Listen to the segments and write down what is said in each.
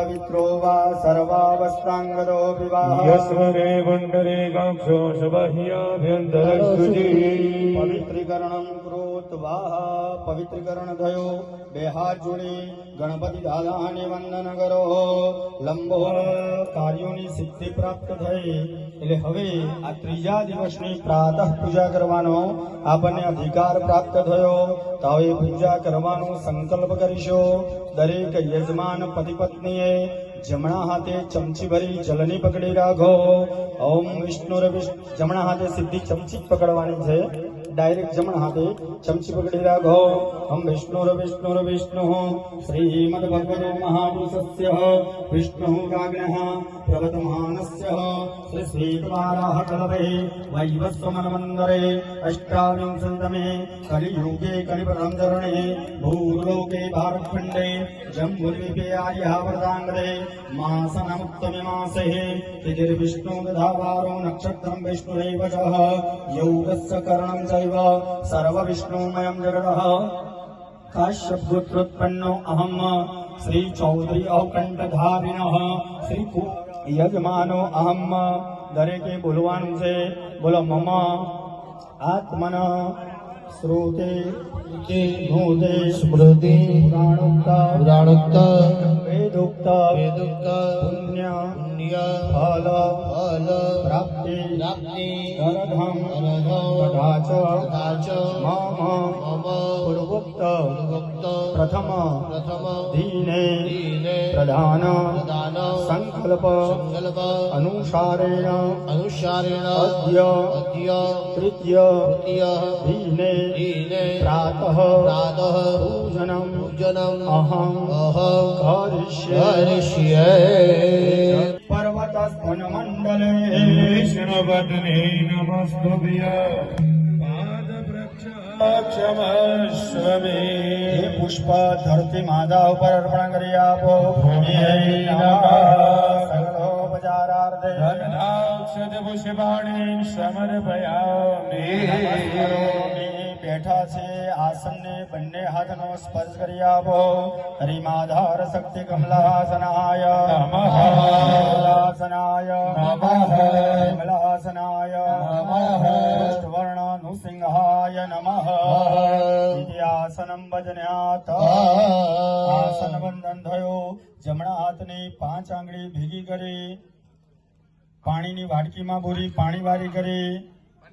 પવિત્રો વા સર્વાવસ્થાંગદો વિવાહ યસ્વરે ગુંડરે કાક્ષો પવિત્રીકરણ કૃત્વા પવિત્રીકરણ થયો બે હાથ જોડી ગણપતિ દાદાને વંદન કરો લંબો કાર્યોની સિદ્ધિ પ્રાપ્ત થઈ એટલે હવે આ ત્રીજા દિવસની પ્રાતઃ પૂજા કરવાનો આપણને અધિકાર પ્રાપ્ત થયો તો હવે પૂજા કરવાનો સંકલ્પ કરીશો. દરેક યજમાન પતિ પત્નીએ જમણા હાથે ચમચી ભરી જલની પકડી રાખો. ઓમ વિષ્ણુ જમણા હાથે સીધી ચમચી પકડવાની છે. डायरेक्ट जमन हाथे चमची पकड़ी राघो हम विष्णु विष्णु विष्णु। श्रीमद भगवतो महापुरुषस्य विष्णु गाग्नः प्रवतमानस्य। श्री श्रीकुमाराः कलवे वैवस्वमनमन्दरे कलियुगे कलिपरंदरणे भूलोके भारतखंडे जम्बुद्वीपे आर्यावर्ताङ्गदे मासनमुत्तमे मासे तिथिर्विष्णु दधावारो नक्षत्रं विष्णुरेव च योगस्य करणं च चैव सर्वविष्णुमयम् जगतः काश्यपुत्रोत्पन्नो अहम् श्री चौधरी अवकण्ठधारिणः श्री कु યજમાનો અહમ દરેકે બોલવાનું છે બોલો મમ આત્મન શ્રુતે ભૂતે સ્મૃતિ પુરાણોક્ત પુરાણોક્ત વેદોક્ત વેદોક્ત પુણ્ય પુણ્ય ફલ ફલ પ્રાપ્તિ राज्ञी दरधम तथा च मम प्रथम दीने प्रधान संकल्प अनुसारेण अनुसारेण अद्य तृतीय दीने प्रातः प्रातः पूजनम पूजनम अहम करिष्ये। पर्वतस्वनमण्डले। कृष्णवदने नमस्तुभ्य क्षमस्वमे पुष्प धरती माता ऊपर अर्पण करिए आप धनाक्षत पुष्पाणी समर्पयामि બેઠા છે, આસનને બંને હાથનો સ્પર્શ કરી આપો હરિમાધાર શક્તિ કમલાસનાય. કમલાસનાય. કમલાસનાય નમઃ. અષ્ટવર્ણ નૃસિંહાય નમઃ આસનમ ભજન્યાત આસન બંધન થયો જમણા હાથની પાંચ આંગળી ભેગી કરી, પાણીની વાડકીમાં બોરી પાણી વારી કરી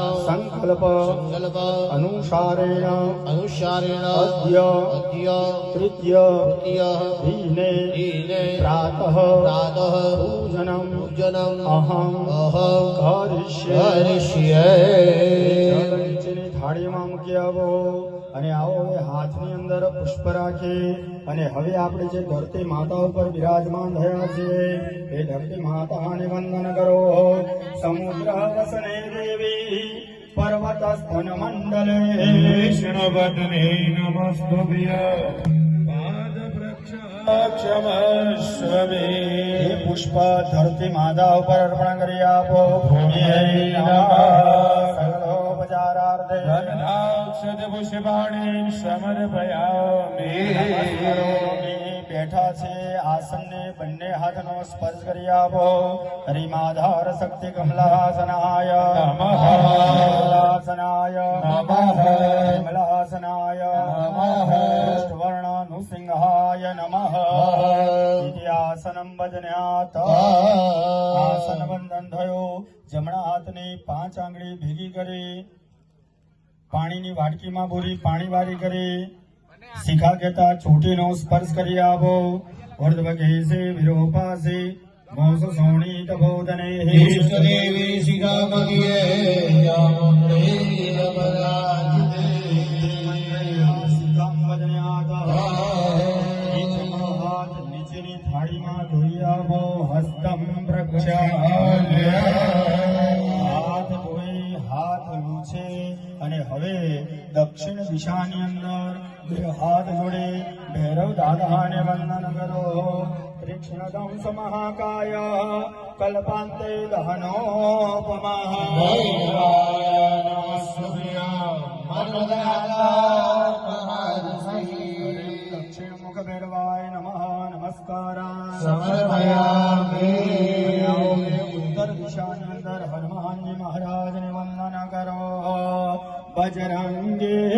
संकल्प संकल्प अनुसारेण अनुसारेण अद्य अद्य तृतीय तृतीय दीने दीने प्रातः प्रातः पूजनम पूजनम अहम अहम करिष्ये। करिष्ये। धाड़ी वो અને આવો હવે હાથની અંદર પુષ્પ રાખી અને હવે આપણે જે ધરતી માતા ઉપર બિરાજમાન થયા છીએ એ ધરતી માતાને વંદન કરો. સમુદ્ર વસને દેવી પર્વત સ્થન મંડલે. વિષ્ણુવદને નમસ્તુભ્ય. પુષ્પ ધરતી માતા ઉપર અર્પણ કરી આપો. ભૂમિએ कारणार्थे रघनाक्षपुष्पाणि समर्पयामि। બેઠા છે આસનને બંને હાથનો સ્પર્શ કરી આપો હરિમાધાર શક્તિ કમલાસનાય કમલાસનાય કમલાસનાય કૃષ્ણવર્ણાનુસિંહાય નમઃ આસનમ વજન્યાત આસન બંધન થયો જમણા હાથની પાંચ આંગળી ભેગી કરી પાણીની વાટકીમાં પૂરી પાણી વારી કરી. શિખા કહેતા છૂટીનો સ્પર્શ કરી આવો. વર્ધવગેસે વિરોપાસે મોસ સોણી તભોધને શિખા પતિએ क्षणदंस महाकाय कल्पान्ते दहनोपमः दक्षिणमुखभैरवाय नमः नमस्कारान् समर्पयामि उत्तरदिशानन्दर हनुमान्जी महाराज निवन्दन करो बजरङ्गे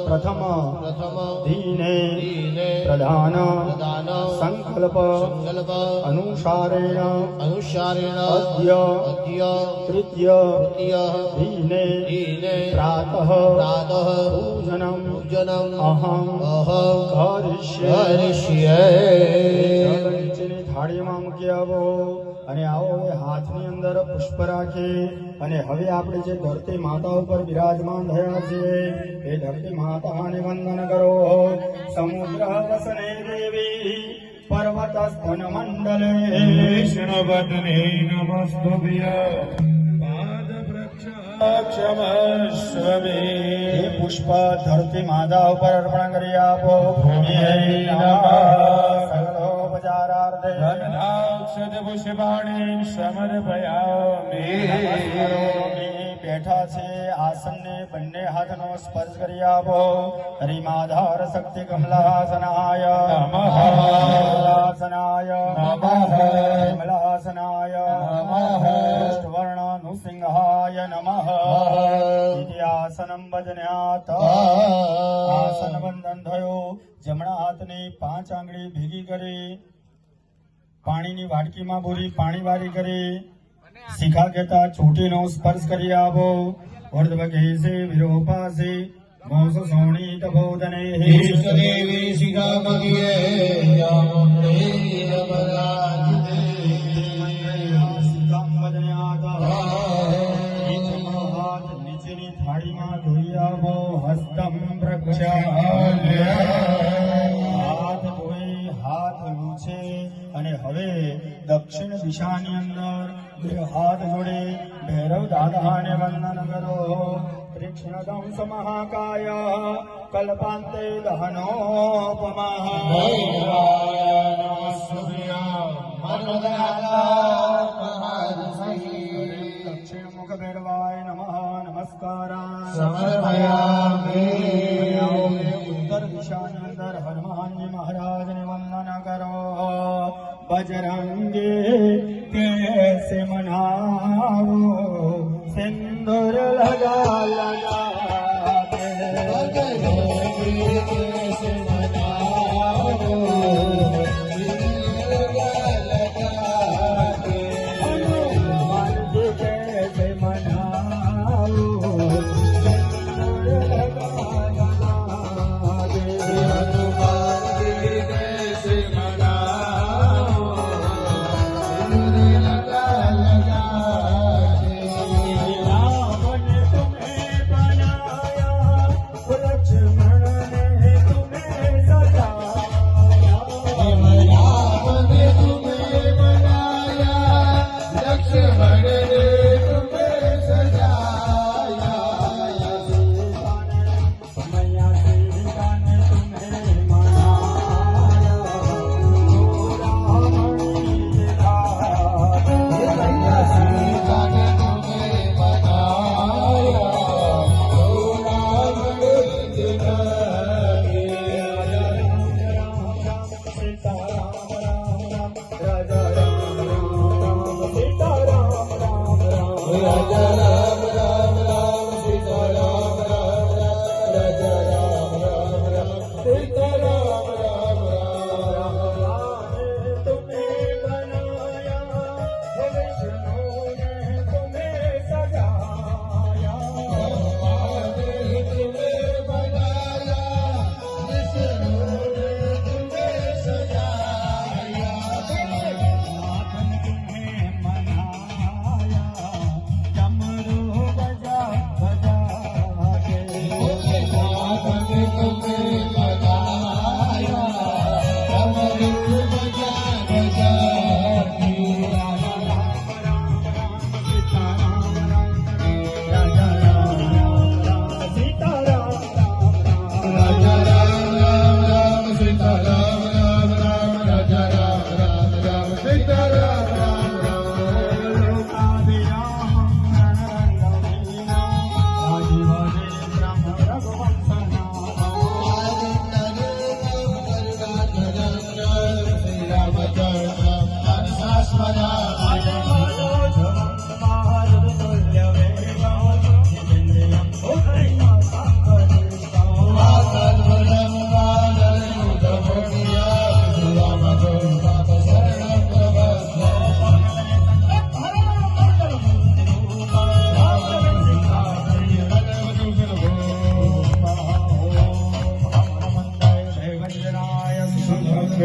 प्रथम। दीने। प्रधान। संकल्प। अनुसारेण। अनुसारेण। अद्य। तृतीय। दीने। प्रातः। पूजनम। पूजनम। अहम। करिष्ये धाड़ी माम किया वो અને આવો હવે હાથની અંદર પુષ્પ રાખી અને હવે આપણે જે ધરતી માતા ઉપર બિરાજમાન થયા છીએ એ ધરતી માતાને વંદન કરો. સમુદ્ર વસને દેવી પર્વત સ્થન મંડલે. વિષ્ણુપત્ની નમસ્તુભ્ય. પુષ્પ ધરતી માતા ઉપર અર્પણ કરી આપો. ભૂમિ નમઃ સર્વોપચારાર્થે. બેઠા છે આસનને બંને હાથનો સ્પર્શ કરી આપો. હરિમાધાર શક્તિ કમલાસનાય. કમલાસનાય. કમલાસનાય. કૃષ્ણવર્ણ નૃસિંહાય નમઃ. આસનમ આસન બંધન થયું. જમણા હાથની પાંચ આંગળી ભેગી કરી. પાણીની વાડકીમાં બોરી પાણી વારી કરી શિખા કહેતા ચોટીનો સ્પર્શ કરી આવો વર્ધવકેશે વિરોપાસે મોસ સોણી તપોદને ઈષ્ટદેવી શિખામણીએ યામુને નમરાજિતે. નીચેની થાળીમાં ધોઈ આવો હસ્તમ પ્રક્ષાલ્ય હવે દક્ષિણ દિશાની અંદર બે હાથ જોડે ભૈરવ દાદાને વંદન કરો તીક્ષ્ણદં સમહાકાય કલ્પાંતે દહનોપમઃ ભૈરવાય મનોદાતા મહારસૈ. દક્ષિણ મુખ ભૈરવાય નમઃ, નમસ્કારા. ઉત્તર દિશાની અંદર હનુમાનજી મહારાજને વંદન કરો बजरंगे तेरे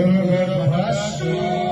Maharashtra.